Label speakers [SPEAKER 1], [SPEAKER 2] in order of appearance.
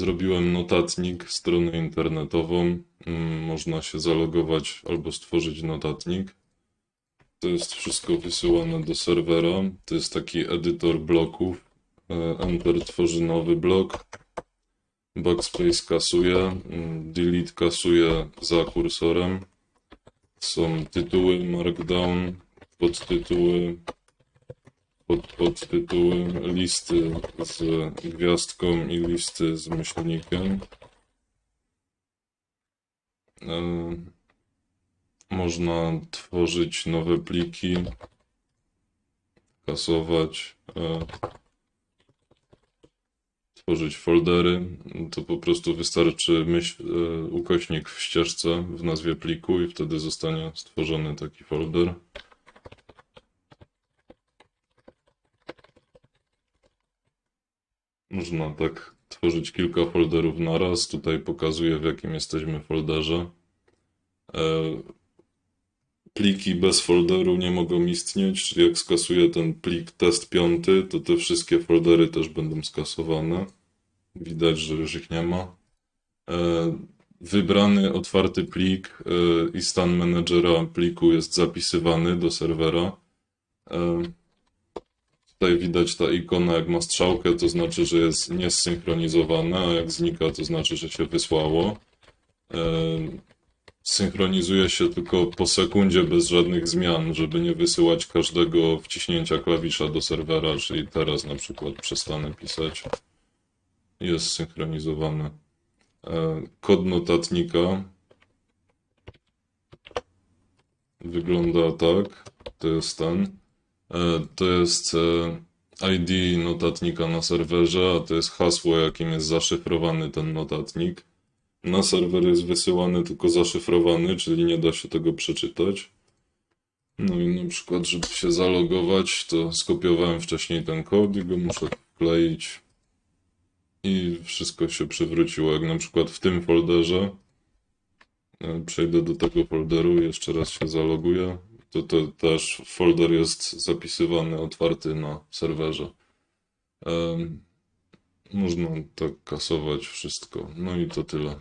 [SPEAKER 1] Zrobiłem notatnik, stronę internetową. Mm, Można się zalogować albo stworzyć notatnik. To jest wszystko wysyłane do serwera. To jest taki edytor bloków. E, Enter tworzy nowy blok. Backspace kasuje. mm, Delete kasuje za kursorem. Są tytuły, markdown, podtytuły, pod, podtytuły, listy z gwiazdką i listy z myślnikiem. E, Można tworzyć nowe pliki, kasować, e, tworzyć foldery. To po prostu wystarczy myśl, e, ukośnik w ścieżce w nazwie pliku i wtedy zostanie stworzony taki folder. Można tak tworzyć kilka folderów naraz. Tutaj pokazuję, w jakim jesteśmy folderze. E, Pliki bez folderu nie mogą istnieć, jak skasuję ten plik test piąty, to te wszystkie foldery też będą skasowane. Widać, że już ich nie ma. E, Wybrany otwarty plik e, i stan menedżera pliku jest zapisywany do serwera. Tutaj widać ta ikona, jak ma strzałkę, to znaczy, że jest niesynchronizowana, a jak znika, to znaczy, że się wysłało. Synchronizuje się tylko po sekundzie bez żadnych zmian, żeby nie wysyłać każdego wciśnięcia klawisza do serwera, czyli teraz na przykład przestanę pisać. Jest synchronizowany. Kod notatnika wygląda tak. To jest ten. E, To jest e, ID notatnika na serwerze, a to jest hasło, jakim jest zaszyfrowany ten notatnik. Na serwer jest wysyłany tylko zaszyfrowany, czyli nie da się tego przeczytać. No i na przykład, żeby się zalogować, to skopiowałem wcześniej ten kod i go muszę wkleić. I wszystko się przywróciło. Jak na przykład w tym folderze, e, przejdę do tego folderu, jeszcze raz się zaloguję, to, to też folder jest zapisywany, otwarty na serwerze. Em, Można tak kasować wszystko. No i to tyle.